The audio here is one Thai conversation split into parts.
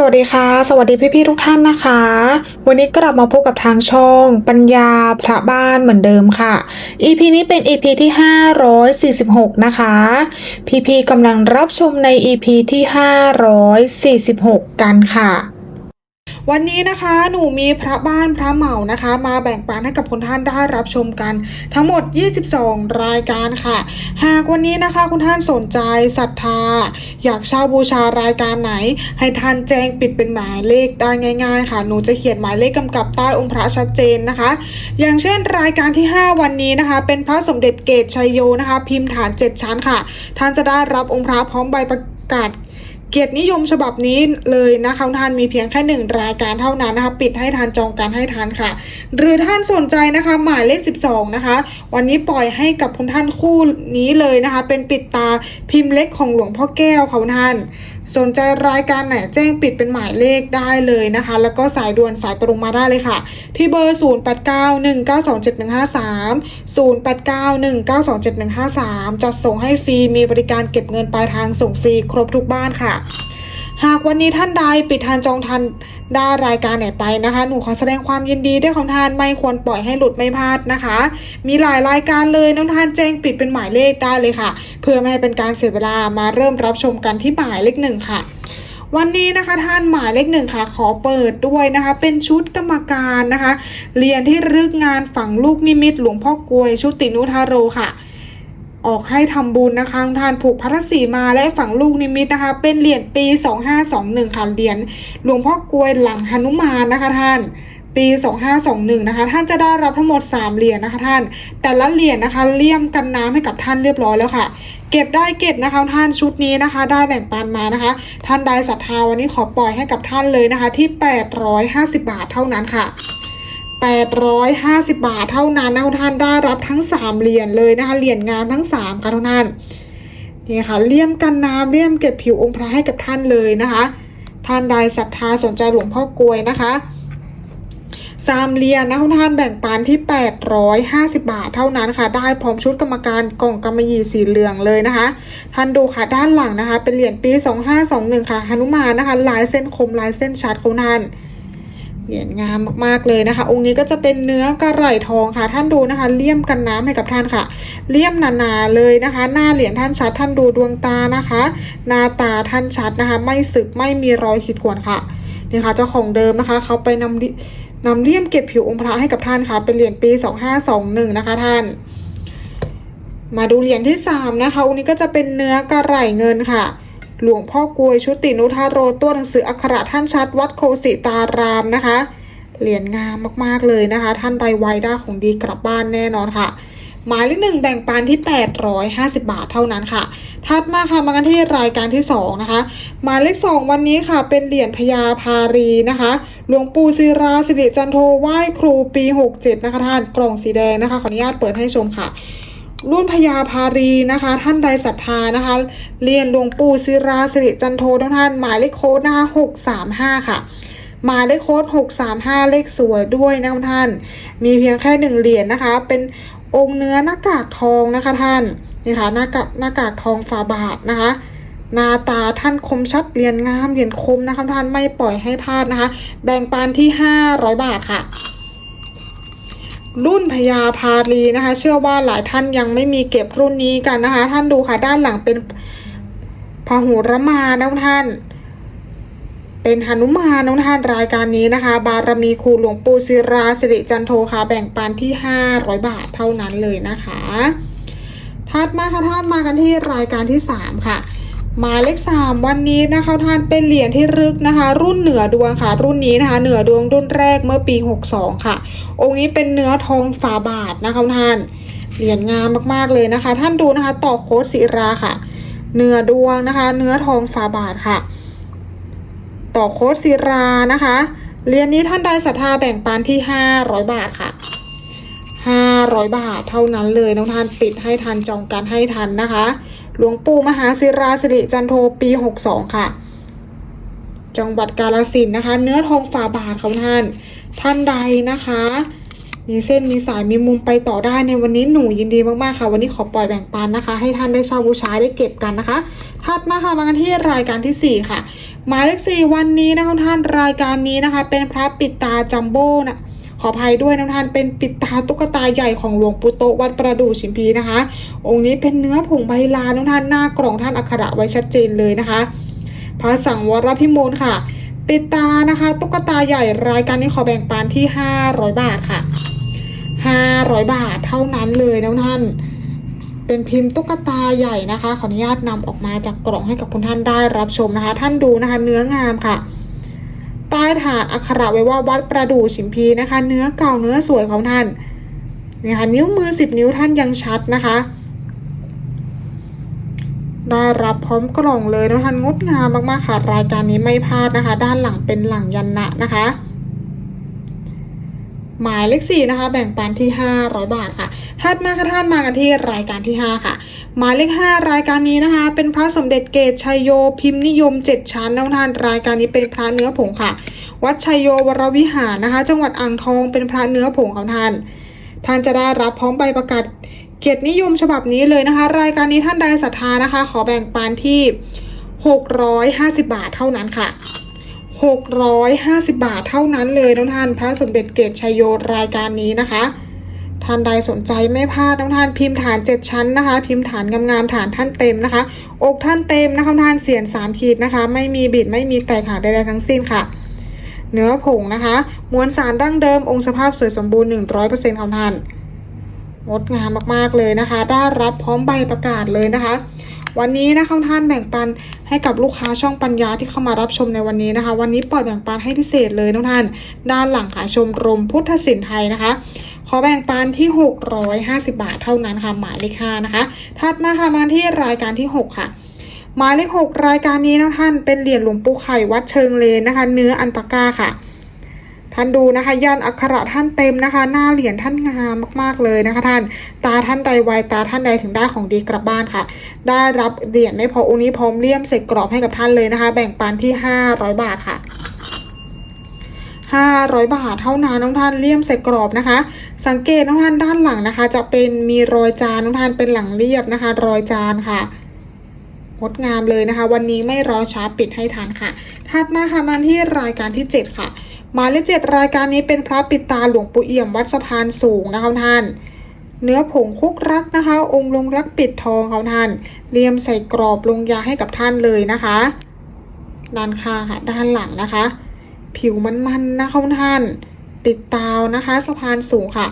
สวัสดีค่ะ สวัสดีพี่ๆทุกท่านนะคะ วันนี้กลับมาพบกับทางช่อง ปัญญาพระบ้านเหมือนเดิมค่ะ EP นี้เป็น EP ที่ 546 นะคะ พี่ๆกำลังรับชมใน EP ที่ 546 กันค่ะ วันนี้นะคะหนูมีพระบ้านพระเหมานะคะ มาแบ่งปันให้กับคุณท่านได้รับชมกัน ทั้งหมด 22 รายการค่ะ หากวันนี้นะคะคุณท่านสนใจศรัทธา อยากเช่าบูชารายการไหน ให้ท่านแจ้งปิดเป็นหมายเลขได้ง่าย ๆ ค่ะหนูจะเขียนหมายเลขกำกับใต้องค์พระชัดเจนนะคะ อย่างเช่นรายการที่ 5 วันนี้นะคะ เป็นพระสมเด็จเกตชัยโยนะคะ พิมพ์ฐาน 7 ชั้นค่ะ ท่านจะได้รับองค์พระพร้อมใบประกาศ เกียรตินิยมฉบับนี้เลยนะคะท่านมีเพียงแค่หนึ่งรายการเท่านั้นนะคะปิดให้ทานจองการให้ทานค่ะ หรือท่านสนใจนะคะ หมายเลข 12 นะคะ วันนี้ปล่อยให้กับคุณท่านคู่นี้เลยนะคะ เป็นปิดตาพิมพ์เล็กของหลวงพ่อแก้วค่ะท่าน สนใจรายการไหนแจ้งปิดเป็นหมายเลขได้เลยนะคะ แล้วก็สายด่วนสายตรงมาได้เลยค่ะ ที่เบอร์ 0891927153 0891927153 จัดส่งให้ฟรีมีบริการเก็บเงินปลายทางส่งฟรีครบทุกบ้านค่ะ หากวันนี้ท่านใดปิดทานจองทันได้รายการไหนไปนะคะ หนูขอแสดงความยินดีด้วยของทานไม่ควรปล่อยให้หลุดไม่พลาดนะคะ มีหลายรายการเลยน้องทานแจ้งปิดเป็นหมายเลขได้เลยค่ะ เพื่อไม่ให้เป็นการเสียเวลามาเริ่มรับชมกันที่หมายเลขหนึ่งค่ะวันนี้นะคะท่านหมายเลขหนึ่งค่ะ ขอเปิดด้วยนะคะ เป็นชุดกรรมการนะคะเรียนที่รึกงานฝังลูกนิมิตหลวงพ่อกลวยชุตินุทาโรค่ะ ออกให้ทำบุญนะคะท่านผูกพัทสีมาและฝังลูกนิมิตนะคะ เป็นเหรียญปี 2521ค่ะเหรียญหลวงพ่อกลวยหลังหนุมานนะคะท่านปี 2521 นะคะ ท่านจะได้รับทั้งหมด 3 เหรียญนะคะท่าน แต่ละเหรียญนะคะเลี่ยมกันน้ำให้กับท่านเรียบร้อยแล้วค่ะ เก็บได้เก็บนะคะท่านชุดนี้นะคะ ได้แบ่งปันมานะคะ ท่านใดศรัทธาวันนี้ขอปล่อยให้กับท่านเลยนะคะที่ 850 บาทเท่านั้นค่ะ 850 บาทเท่านั้นนะท่านได้รับทั้ง 3 เหรียญเลยนะคะ เหรียญงามทั้ง 3 ค่ะทุกท่านนี่ค่ะเลี่ยมกันน้ำเลี่ยมเก็บผิวองค์พระให้กับท่านเลยนะคะ ท่านใดศรัทธาสนใจหลวงพ่อกลวยนะคะสามเหรียญนะคุณท่านแบ่งปันที่ 850 บาทเท่านั้นค่ะ ได้พร้อมชุดกรรมการกล่องกำมะหยี่สีเหลืองเลยนะคะ ท่านดูค่ะด้านหลังนะคะ เป็นเหรียญปี 2521 ค่ะหนุมานนะคะ ลายเส้นคมลายเส้นชัดของท่าน เหรียญงามมากๆเลยนะคะ องค์นี้ก็จะเป็นเนื้อกระไหลทองค่ะ ท่านดูนะคะ เลี่ยมกันน้ำให้กับท่านค่ะ เลี่ยมหนาๆเลยนะคะ หน้าเหรียญท่านชัด ท่านดูดวงตานะคะ หน้าตาท่านชัดนะคะ ไม่สึกไม่มีรอยขีดข่วนค่ะนี่ค่ะเจ้าของเดิมนะคะเขาไปนำนำเลี่ยมเก็บผิวองค์พระให้กับท่านค่ะ เป็นเหรียญปี 2521 นะคะท่าน มาดูเหรียญที่สามนะคะองค์นี้ก็จะเป็นเนื้อกระไหลเงินค่ะ หลวงพ่อกลวยชุตินุทาโรตัวหนังสืออักขระท่านชัดวัดโคสิตารามนะคะ เหรียญงามมากๆเลยนะคะ ท่านใดไวได้ของดีกลับบ้านแน่นอนค่ะ หมายเลขหนึ่งแบ่งปันที่ 850 บาทเท่านั้นค่ะ ถัดมาค่ะมากันที่รายการที่ 2 นะคะ หมายเลข 2 วันนี้ค่ะเป็นเหรียญพญาพารีนะคะ หลวงปู่ศิราสิริจันโทไหว้ครูปี 67 นะคะท่านกล่องสีแดงนะคะขออนุญาตเปิดให้ชมค่ะ รุ่นพญาพารีนะคะ ท่านใดศรัทธานะคะเรียนหลวงปู่ศิราสิริจันโททุกท่านหมายเลขโค้ดนะคะ635ค่ะหมายเลขโค้ด635 เลขสวยด้วยนะท่าน มีเพียงแค่หนึ่งเหรียญนะคะ เป็นองค์เนื้อหน้ากากทองนะคะท่านนี่ค่ะหน้ากากหน้ากากทองฝาบาทนะคะหน้าตาท่านคมชัดเหรียญงามเหรียญคมนะคะท่านไม่ปล่อยให้พลาดนะคะ แบ่งปันที่ 500 บาทค่ะ รุ่นพญาพาลีนะคะ เชื่อว่าหลายท่านยังไม่มีเก็บรุ่นนี้กันนะคะ ท่านดูค่ะด้านหลังเป็นพหุรมานะท่าน เป็นหนุมานน้องท่านรายการนี้นะคะ บารมีครูหลวงปู่ศิราสิริจันโทค่ะแบ่งปันที่ 500 บาทเท่านั้นเลยนะคะถัดมาค่ะท่านมากันที่รายการที่ 3 ค่ะ หมายเลข3วันนี้นะคะท่านเป็นเหรียญที่รึกนะคะ รุ่นเหนือดวงค่ะ รุ่นนี้นะคะ เหนือดวงรุ่นแรกเมื่อปี 62 ค่ะ องค์นี้เป็นเนื้อทองฝาบาทนะคะท่านเหรียญงามมากๆเลยนะคะ ท่านดูนะคะต่อโค้ดศิราค่ะ เนื้อดวงนะคะ เนื้อทองฝาบาทค่ะ ต่อโค้ดศิรานะคะเหรียญนี้ท่านใดศรัทธาแบ่งปันที่ 500 บาทค่ะ500 บาทเท่านั้นเลยน้องท่านปิดให้ทันจองกันให้ทันนะคะ หลวงปู่มหาศิราสิริจันโทปี 62 ค่ะ จังหวัดกาฬสินนะคะ เนื้อทองฝาบาทของท่าน ท่านใดนะคะ มีเส้นมีสายมีมุมไปต่อได้ในวันนี้หนูยินดีมากๆค่ะ วันนี้ขอปล่อยแบ่งปันนะคะ ให้ท่านได้เช่าบูชาได้เก็บกันนะคะถัดมาค่ะมากันที่รายการที่ 4 ค่ะ หมายเลข4วันนี้นะคะท่านรายการนี้นะคะ เป็นพระปิดตาจัมโบ้นะ ขออภัยด้วยนะท่านเป็นปิดตาตุ๊กตาใหญ่ของหลวงปู่โตวัดประดู่ชิมพีนะคะ องค์นี้เป็นเนื้อผงใบลานนะท่านหน้ากล่องท่านอักขระไว้ชัดเจนเลยนะคะพระสังวรพิมลค่ะ ปิดตานะคะ ตุ๊กตาใหญ่รายการนี้ขอแบ่งปันที่ 500 บาทค่ะ 500 บาทเท่านั้นเลยนะท่านเป็นพิมพ์ตุ๊กตาใหญ่นะคะ ขออนุญาตนำออกมาจากกล่องให้กับคุณท่านได้รับชมนะคะ ท่านดูนะคะ เนื้องามค่ะ ใต้ฐานอักขระไว้ว่าวัดประดู่ชิมพีนะคะ เนื้อเก่าเนื้อสวยของท่านนี่ค่ะนิ้วมือสิบนิ้วท่านยังชัดนะคะ ได้รับพร้อมกล่องเลยนะท่านงดงามมากๆค่ะรายการนี้ไม่พลาดนะคะ ด้านหลังเป็นหลังยันนะนะคะ หมายเลขสี่นะคะ แบ่งปันที่ 500 บาทค่ะถัดมาค่ะท่านมากันที่รายการที่ 5 ค่ะ หมายเลข 5 รายการนี้นะคะ เป็นพระสมเด็จเกตชัยโยพิมพ์นิยม 7 ชั้นนะท่านรายการนี้เป็นพระเนื้อผงค่ะ วัดชัยโยวรวิหารนะคะ จังหวัดอ่างทองเป็นพระเนื้อผงของท่าน ท่านจะได้รับพร้อมใบประกาศเกียรตินิยมฉบับนี้เลยนะคะ รายการนี้ท่านใดศรัทธานะคะ ขอแบ่งปันที่ 650 บาทเท่านั้นค่ะ 650 บาทเท่านั้นเลยน้องท่านพระสมเด็จเกตชัยโยรายการนี้นะคะท่านใดสนใจไม่พลาดน้องท่านพิมพ์ฐาน 7 ชั้นนะคะ พิมพ์ฐานงามๆฐานท่านเต็มนะคะ อกท่านเต็มนะคะท่านเสียน 3 ขีดนะคะ ไม่มีบิดไม่มีแตกหักใดๆทั้งสิ้นค่ะ เนื้อผงนะคะ มวลสารดั้งเดิมองค์สภาพสวยสมบูรณ์ 100%ของท่านงดงามมากๆเลยนะคะ ได้รับพร้อมใบประกาศเลยนะคะ วันนี้นะคะท่านแบ่งปันให้กับลูกค้าช่องปัญญาที่เข้ามารับชมในวันนี้นะคะ วันนี้ปล่อยแบ่งปันให้พิเศษเลยน้องท่าน ด้านหลังค่ะชมรมพุทธศิลป์ไทยนะคะ ขอแบ่งปันที่ 650 บาทเท่านั้นค่ะหมายเลขห้านะคะ ถัดมาค่ะมาที่รายการที่ 6 ค่ะหมายเลข6รายการนี้นะท่านเป็นเหรียญหลวงปู่ไข่วัดเชิงเลนนะคะ เนื้ออันปาก้าค่ะ ท่านดูนะคะยันอักขระท่านเต็มนะคะ หน้าเหรียญท่านงามมากๆเลยนะคะ ท่านตาท่านใดไวตาท่านใดถึงได้ของดีกลับบ้านค่ะ ได้รับเหรียญไม่พอองค์นี้พร้อมเลี่ยมเสร็จกรอบให้กับท่านเลยนะคะ แบ่งปันที่ 500 บาทค่ะ500 บาทเท่านั้นน้องท่านเลี่ยมใส่กรอบนะคะ สังเกตน้องท่านด้านหลังนะคะ จะเป็นมีรอยจานน้องท่านเป็นหลังเรียบนะคะ รอยจานค่ะงดงามเลยนะคะ วันนี้ไม่รอช้าปิดให้ทันค่ะ ถัดมาค่ะมาที่รายการที่ 7 ค่ะ หมายเลขเจ็ดรายการนี้เป็นพระปิดตาหลวงปู่เอี่ยมวัดสะพานสูงนะคะท่าน เนื้อผงคุกรักนะคะ องค์ลงรักปิดทองเขาท่านเรียมใส่กรอบลงยาให้กับท่านเลยนะคะด้านข้างค่ะด้านหลังนะคะ ผิวมันๆนะคะท่านปิดตาวนะคะ สะพานสูงค่ะ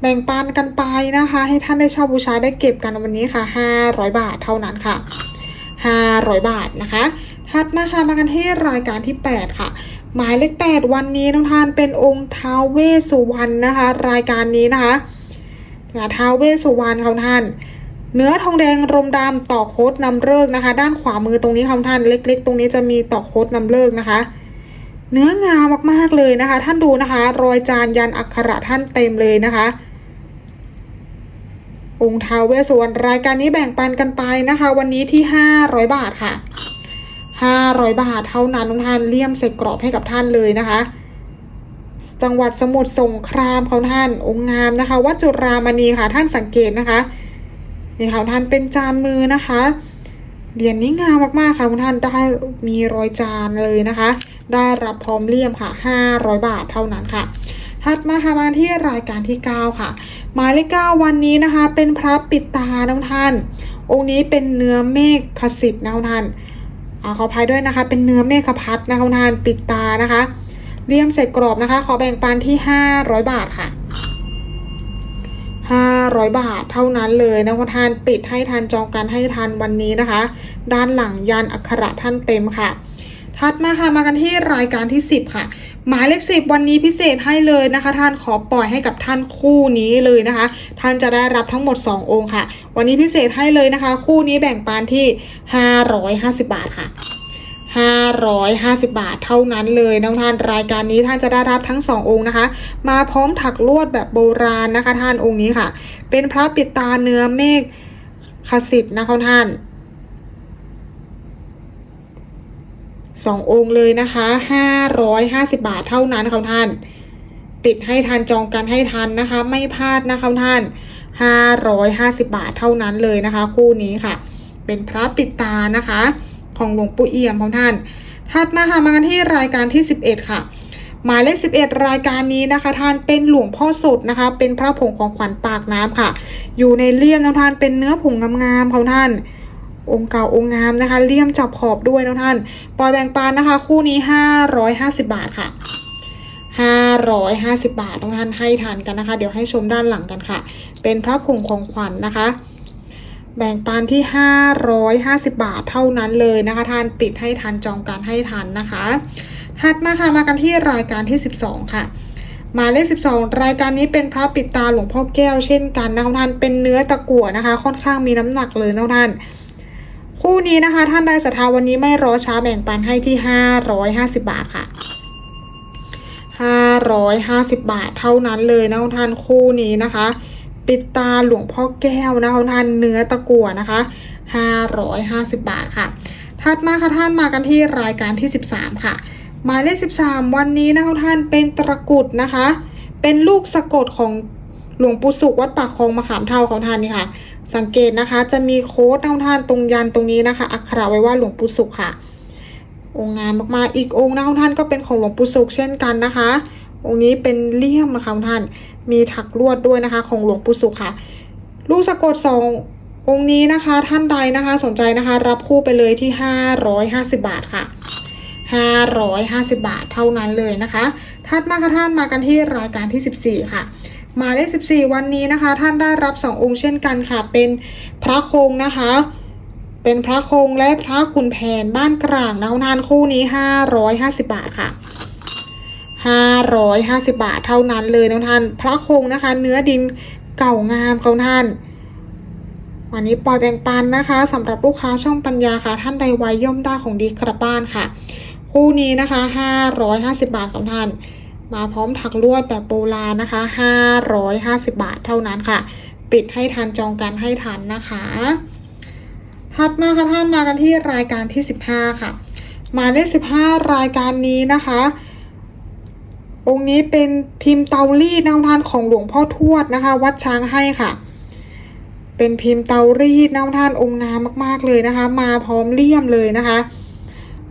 แบ่งปันกันไปนะคะ ให้ท่านได้เช่าบูชาได้เก็บกันวันนี้ค่ะ 500 บาทเท่านั้นค่ะ 500 บาทนะคะถัดมาค่ะมากันที่รายการที่ 8 ค่ะ หมายเลข8วันนี้น้องท่านเป็นองค์ท้าวเวสสุวรรณนะคะ รายการนี้นะคะท้าวเวสสุวรรณค่ะท่าน เนื้อทองแดงรมดำต่อโคดนำเลิกนะคะ ด้านขวามือตรงนี้ค่ะท่านเล็ก ๆ ตรงนี้จะมีต่อโคดนำเลิกนะคะ เนื้องามมากๆเลยนะคะ ท่านดูนะคะ รอยจานยันอักขระท่านเต็มเลยนะคะองค์ท้าวเวสสุวรรณรายการนี้แบ่งปันกันไปนะคะ วันนี้ที่ 500 บาทค่ะ 500 บาทเท่านั้นทุกท่านเลี่ยมใส่กรอบให้กับท่านเลยนะคะ จังหวัดสมุทรสงครามเขาท่านองค์งามนะคะวัดจุรามณีค่ะท่านสังเกตนะคะนี่ค่ะท่านเป็นจานมือนะคะเหรียญนี้งามมากๆค่ะคุณท่านได้มีรอยจานเลยนะคะ ได้รับพร้อมเลี่ยมค่ะ 500 บาทเท่านั้นค่ะถัดมาค่ะมาที่รายการที่ 9 ค่ะ หมายเลข9วันนี้นะคะ เป็นพระปิดตาน้องท่าน องค์นี้เป็นเนื้อเมฆขสิทธิ์นะคุณท่าน ขออภัยด้วยนะคะ เป็นเนื้อเมฆพัดนะคะทานปิดตานะคะเลี่ยมเสร็จกรอบนะคะ ขอแบ่งปันที่500บาทค่ะ500บาทเท่านั้นเลยนะคุณทานปิดให้ทานจองกันให้ทานวันนี้นะคะ ด้านหลังยันอักขระท่านเต็มค่ะ ถัดมาค่ะมากันที่รายการที่ 10 ค่ะ หมายเลขสิบวันนี้พิเศษให้เลยนะคะ ท่านขอปล่อยให้กับท่านคู่นี้เลยนะคะ ท่านจะได้รับทั้งหมด 2 องค์ค่ะ วันนี้พิเศษให้เลยนะคะ คู่นี้แบ่งปันที่ 550 บาทค่ะ550 บาทเท่านั้นเลยนะท่านรายการนี้ท่านจะได้รับทั้ง 2 องค์นะคะ มาพร้อมถักลวดแบบโบราณนะคะ ท่านองค์นี้ค่ะ เป็นพระปิดตาเนื้อเมฆขสิทธ์นะคะท่าน สององค์เลยนะคะ550บาทเท่านั้นค่ะท่านปิดให้ทันจองกันให้ทันนะคะ ไม่พลาดนะคะท่าน550บาทเท่านั้นเลยนะคะ คู่นี้ค่ะ เป็นพระปิดตานะคะ ของหลวงปู่เอี่ยมของท่านถัดมาค่ะมากันที่รายการที่11ค่ะ หมายเลข11รายการนี้นะคะ ท่านเป็นหลวงพ่อสดนะคะ เป็นพระผงของขวัญปากน้ำค่ะ อยู่ในเลี่ยมนะท่านเป็นเนื้อผงงามๆของท่าน องค์เก่าองค์งามนะคะ เลี่ยมจับขอบด้วยนะท่าน ปอยแบ่งปานนะคะ คู่นี้550บาทค่ะ550บาททุกท่านให้ทานกันนะคะ เดี๋ยวให้ชมด้านหลังกันค่ะ เป็นพระผงของขวัญนะคะ แบ่งปานที่550บาทเท่านั้นเลยนะคะ ท่านปิดให้ทันจองการให้ทันนะคะ ถัดมาค่ะมากันที่รายการที่12ค่ะหมายเลข 12 รายการนี้เป็นพระปิดตาหลวงพ่อแก้วเช่นกันนะคะท่านเป็นเนื้อตะกั่วนะคะ ค่อนข้างมีน้ำหนักเลยนะท่าน คู่นี้นะคะ ท่านใดศรัทธาวันนี้ไม่รอช้าแบ่งปันให้ที่ 550 บาทค่ะ550 บาทเท่านั้นเลยนะท่านคู่นี้นะคะ ปิดตาหลวงพ่อแก้วนะท่านเนื้อตะกั่วนะคะ 550 บาทค่ะ ถัดมาค่ะท่านมากันที่รายการที่ 13 ค่ะ หมายเลข 13 วันนี้นะท่านเป็นตะกรุดนะคะ เป็นลูกสะกดของหลวงปู่สุขวัดปากคลองมะขามเท่าของท่านนี่ค่ะ สังเกตนะคะจะมีโค้ดของท่านตรงยันตรงนี้นะคะ อักขระไว้ว่าหลวงปู่สุขค่ะ องค์งามมากๆอีกองค์นะของท่านก็เป็นของหลวงปู่สุขเช่นกันนะคะ องค์นี้เป็นเลี่ยมนะคะท่านมีถักลวดด้วยนะคะ ของหลวงปู่สุขค่ะ ลูกสะกดสององค์นี้นะคะท่านใดนะคะสนใจนะคะ รับคู่ไปเลยที่ 550 บาทค่ะ 550 บาทเท่านั้นเลยนะคะ ถัดมาค่ะท่านมากันที่รายการที่ 14 ค่ะ หมายเลข14 วันนี้นะคะ ท่านได้รับ2ององค์เช่นกันค่ะ เป็นพระคงนะคะ เป็นพระคงและพระขุนแผนบ้านกลางนะท่านคู่นี้ 550 บาทค่ะ 550 บาทเท่านั้นเลยนะท่าน พระคงนะคะ เนื้อดินเก่างามของท่านวันนี้ปล่อยแบ่งปันนะคะสำหรับลูกค้าช่องปัญญาค่ะ ท่านใดไว้ย่อมได้ของดีกลับบ้านค่ะ คู่นี้นะคะ 550 บาทของท่าน มาพร้อมถักลวดแบบโบราณนะคะ 550 บาทเท่านั้นค่ะ ปิดให้ทันจองกันให้ทันนะคะถัดมาค่ะท่านมากันที่รายการที่ 15 ค่ะ มาเลข15 รายการนี้นะคะ องค์นี้เป็นพิมพ์เตารีดนะท่านของหลวงพ่อทวดนะคะ วัดช้างให้ค่ะ เป็นพิมพ์เตารีดนะท่านองค์งามมาก ๆเลยนะคะ มาพร้อมเลี่ยมเลยนะคะ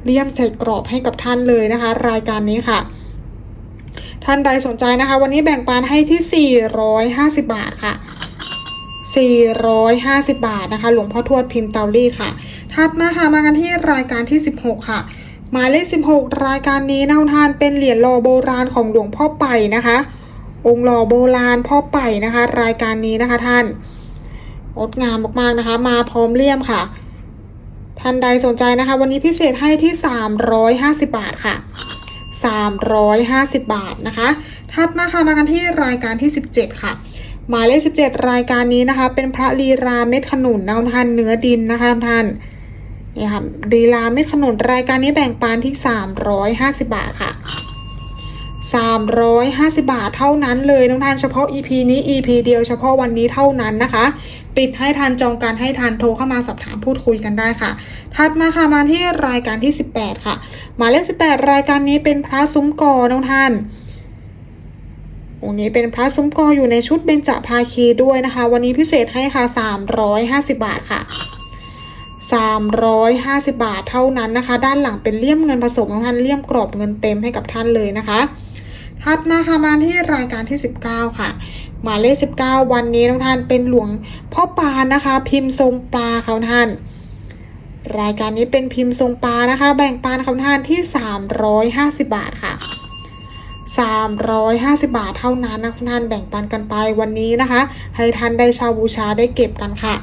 เลี่ยมใส่กรอบให้กับท่านเลยนะคะ รายการนี้ค่ะ ท่านใดสนใจนะคะ วันนี้แบ่งปันให้ที่ 450 บาทค่ะ 450 บาทนะคะ หลวงพ่อทวดพิมพ์เตารีดค่ะ ถัดมาค่ะมากันที่รายการที่ 16 ค่ะ หมายเลข 16 รายการนี้นะท่านเป็นเหรียญหล่อโบราณของหลวงพ่อไปนะคะ องค์หล่อโบราณพ่อไปนะคะ รายการนี้นะคะท่านงดงามมากๆนะคะ มาพร้อมเลี่ยมค่ะ ท่านใดสนใจนะคะ วันนี้พิเศษให้ที่ 350 บาทค่ะ 350 บาทนะคะ ถัดมาค่ะมากันที่รายการที่ 17 ค่ะหมายเลข 17 รายการนี้นะคะ เป็นพระลีราเม็ดขนุนนะท่านเนื้อดินนะคะท่านนี่ค่ะลีราเม็ดขนุนรายการนี้แบ่งปันที่ 350 บาทค่ะ 350 บาทเท่านั้นเลยน้องท่านเฉพาะ EP นี้ EP เดียวเฉพาะวันนี้เท่านั้นนะคะ ปิดให้ทันจองการให้ทันโทรเข้ามาสอบถามพูดคุยกันได้ค่ะ ถัดมาค่ะมาที่รายการที่ 18 ค่ะ หมายเลข18 รายการนี้เป็นพระซุ้มกอน้องท่านองค์นี้เป็นพระซุ้มกออยู่ในชุดเบญจภาคีด้วยนะคะ วันนี้พิเศษให้ค่ะ350 บาทค่ะ 350 บาทเท่านั้นนะคะ ด้านหลังเป็นเลี่ยมเงินผสมของท่านเลี่ยมกรอบเงินเต็มให้กับท่านเลยนะคะถัดมาค่ะมาที่รายการที่ 19 ค่ะ หมายเลข 19 วันนี้น้องท่านเป็นหลวงพ่อปานนะคะ พิมพ์ทรงปลาเขาท่าน รายการนี้เป็นพิมพ์ทรงปลานะคะ แบ่งปานคำท่านที่ 350 บาทค่ะ 350 บาทเท่านั้นนะท่านแบ่งปันกันไปวันนี้นะคะ ให้ท่านได้ชาวบูชาได้เก็บกันค่ะ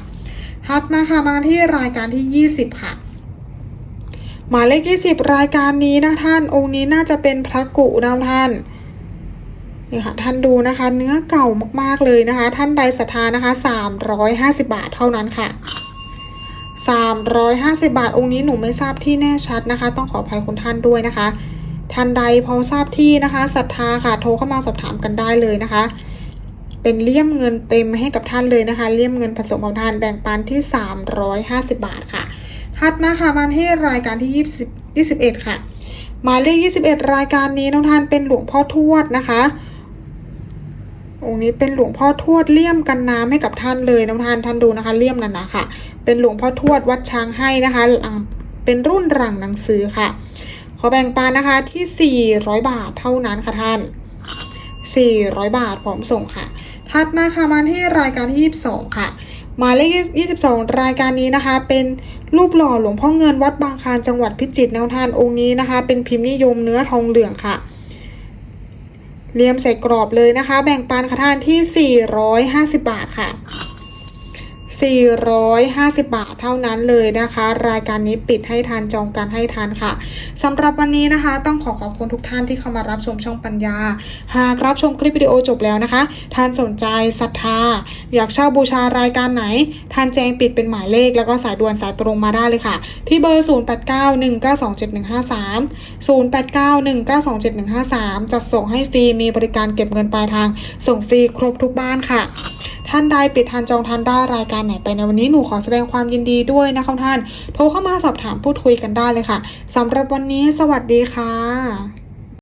ถัดมาค่ะมาที่รายการที่ 20 ค่ะหมายเลข 20 รายการนี้นะท่านองค์นี้น่าจะเป็นพระกุนะท่าน นี่ค่ะท่านดูนะคะ เนื้อเก่ามากๆเลยนะคะ ท่านใดศรัทธานะคะ350บาทเท่านั้นค่ะ350บาท องค์นี้หนูไม่ทราบที่แน่ชัดนะคะ ต้องขออภัยคุณท่านด้วยนะคะ ท่านใดพอทราบที่นะคะศรัทธาค่ะโทรเข้ามาสอบถามกันได้เลยนะคะ เป็นเลี่ยมเงินเต็มให้กับท่านเลยนะคะ เลี่ยมเงินผสมของท่านแบ่งปันที่350บาทค่ะถัดมาค่ะมาที่รายการที่20 21ค่ะหมายเลข21 รายการนี้น้องท่านเป็นหลวงพ่อทวดนะคะ องค์นี้เป็นหลวงพ่อทวดเลี่ยมกันน้ำให้กับท่านเลยนะท่านท่านดูนะคะเลี่ยมนั่นนะค่ะ เป็นหลวงพ่อทวดวัดช้างให้นะคะหลังเป็นรุ่นหลังหนังสือค่ะ ขอแบ่งปันนะคะที่ 400 บาทเท่านั้นค่ะท่าน 400 บาทพร้อมส่งค่ะ ถัดมาค่ะมาที่รายการที่ 22 ค่ะหมายเลข22 รายการนี้นะคะ เป็นรูปหล่อหลวงพ่อเงินวัดบางคลานจังหวัดพิจิตรแนวทานองค์นี้นะคะ เป็นพิมพ์นิยมเนื้อทองเหลืองค่ะ เลียมใส่กรอบเลยนะคะ แบ่งปันค่ะท่านที่ 450 บาทค่ะ 450 บาทเท่านั้นเลยนะคะ รายการนี้ปิดให้ทานจองกันให้ทานค่ะสำหรับวันนี้นะคะ ต้องขอขอบคุณทุกท่านที่เข้ามารับชมช่องปัญญา หากรับชมคลิปวิดีโอจบแล้วนะคะ ท่านสนใจศรัทธา อยากเช่าบูชารายการไหน ท่านแจ้งปิดเป็นหมายเลข แล้วก็สายด่วนสายตรงมาได้เลยค่ะ ที่เบอร์ 0891927153 0891927153 จัดส่งให้ฟรีมีบริการเก็บเงินปลายทาง ส่งฟรีครบทุกบ้านค่ะ ท่านใดปิดทันจองทันได้รายการไหนไปในวันนี้หนูขอแสดงความยินดีด้วยนะคะท่าน โทรเข้ามาสอบถามพูดคุยกันได้เลยค่ะสำหรับวันนี้สวัสดีค่ะ